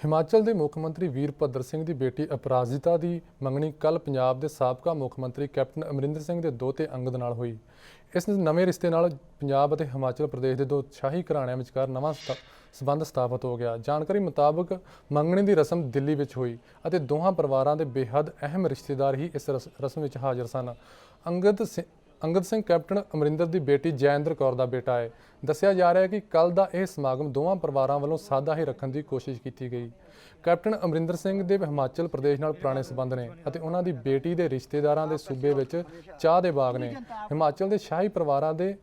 ਹਿਮਾਚਲ ਦੇ ਮੁੱਖ ਮੰਤਰੀ ਵੀਰਭੱਦਰ ਸਿੰਘ ਦੀ ਬੇਟੀ ਅਪਰਾਜਿਤਾ ਦੀ ਮੰਗਣੀ ਕੱਲ ਪੰਜਾਬ ਦੇ ਸਾਬਕਾ ਮੁੱਖ ਮੰਤਰੀ ਕੈਪਟਨ ਅਮਰਿੰਦਰ ਸਿੰਘ ਦੇ ਦੋਤੇ ਅੰਗਦ ਨਾਲ ਹੋਈ। ਇਸ ਨਵੇਂ ਰਿਸ਼ਤੇ ਨਾਲ ਪੰਜਾਬ ਅਤੇ ਹਿਮਾਚਲ ਪ੍ਰਦੇਸ਼ ਦੇ ਦੋ ਸ਼ਾਹੀ ਘਰਾਣਿਆਂ ਵਿਚਕਾਰ ਨਵਾਂ ਸਥ- ਸਬੰਧ ਸਥਾਪਿਤ ਹੋ ਗਿਆ। ਜਾਣਕਾਰੀ ਮੁਤਾਬਕ ਮੰਗਣੀ ਦੀ ਰਸਮ ਦਿੱਲੀ ਵਿੱਚ ਹੋਈ ਅਤੇ ਦੋਹਾਂ ਪਰਿਵਾਰਾਂ ਦੇ ਬੇਹੱਦ ਅਹਿਮ ਰਿਸ਼ਤੇਦਾਰ ਹੀ ਇਸ ਰਸ- ਰਸਮ ਵਿੱਚ ਹਾਜ਼ਰ ਸਨ। ਅੰਗਦ ਸਿ- ਅੰਗਦ ਸਿੰਘ ਕੈਪਟਨ ਅਮਰਿੰਦਰ ਦੀ ਬੇਟੀ ਜੈਂਦਰ ਕੌਰ ਦਾ ਬੇਟਾ ਹੈ। ਦੱਸਿਆ ਜਾ ਰਿਹਾ ਹੈ ਕਿ ਕੱਲ ਦਾ ਇਹ ਸਮਾਗਮ ਦੋਵਾਂ ਪਰਿਵਾਰਾਂ ਵੱਲੋਂ ਸਾਦਾ ਹੀ ਰੱਖਣ ਦੀ ਕੋਸ਼ਿਸ਼ ਕੀਤੀ ਗਈ। ਕੈਪਟਨ ਅਮਰਿੰਦਰ ਸਿੰਘ ਦੇ ਹਿਮਾਚਲ ਪ੍ਰਦੇਸ਼ ਨਾਲ ਪੁਰਾਣੇ ਸਬੰਧ ਨੇ ਅਤੇ ਉਹਨਾਂ ਦੀ ਬੇਟੀ ਦੇ ਰਿਸ਼ਤੇਦਾਰਾਂ ਦੇ ਸੂਬੇ ਵਿੱਚ ਚਾਹ ਦੇ ਬਾਗ ਨੇ। ਹਿਮਾਚਲ ਦੇ ਸ਼ਾਹੀ ਪਰਿਵਾਰਾਂ ਦੇ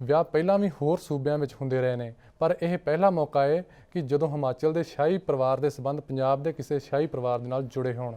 ਵਿਆਹ ਪਹਿਲਾਂ ਵੀ ਹੋਰ ਸੂਬਿਆਂ ਵਿੱਚ ਹੁੰਦੇ ਰਹੇ ਨੇ, ਪਰ ਇਹ ਪਹਿਲਾ ਮੌਕਾ ਹੈ ਕਿ ਜਦੋਂ ਹਿਮਾਚਲ ਦੇ ਸ਼ਾਹੀ ਪਰਿਵਾਰ ਦੇ ਸਬੰਧ ਪੰਜਾਬ ਦੇ ਕਿਸੇ ਸ਼ਾਹੀ ਪਰਿਵਾਰ ਦੇ ਨਾਲ ਜੁੜੇ ਹੋਣ।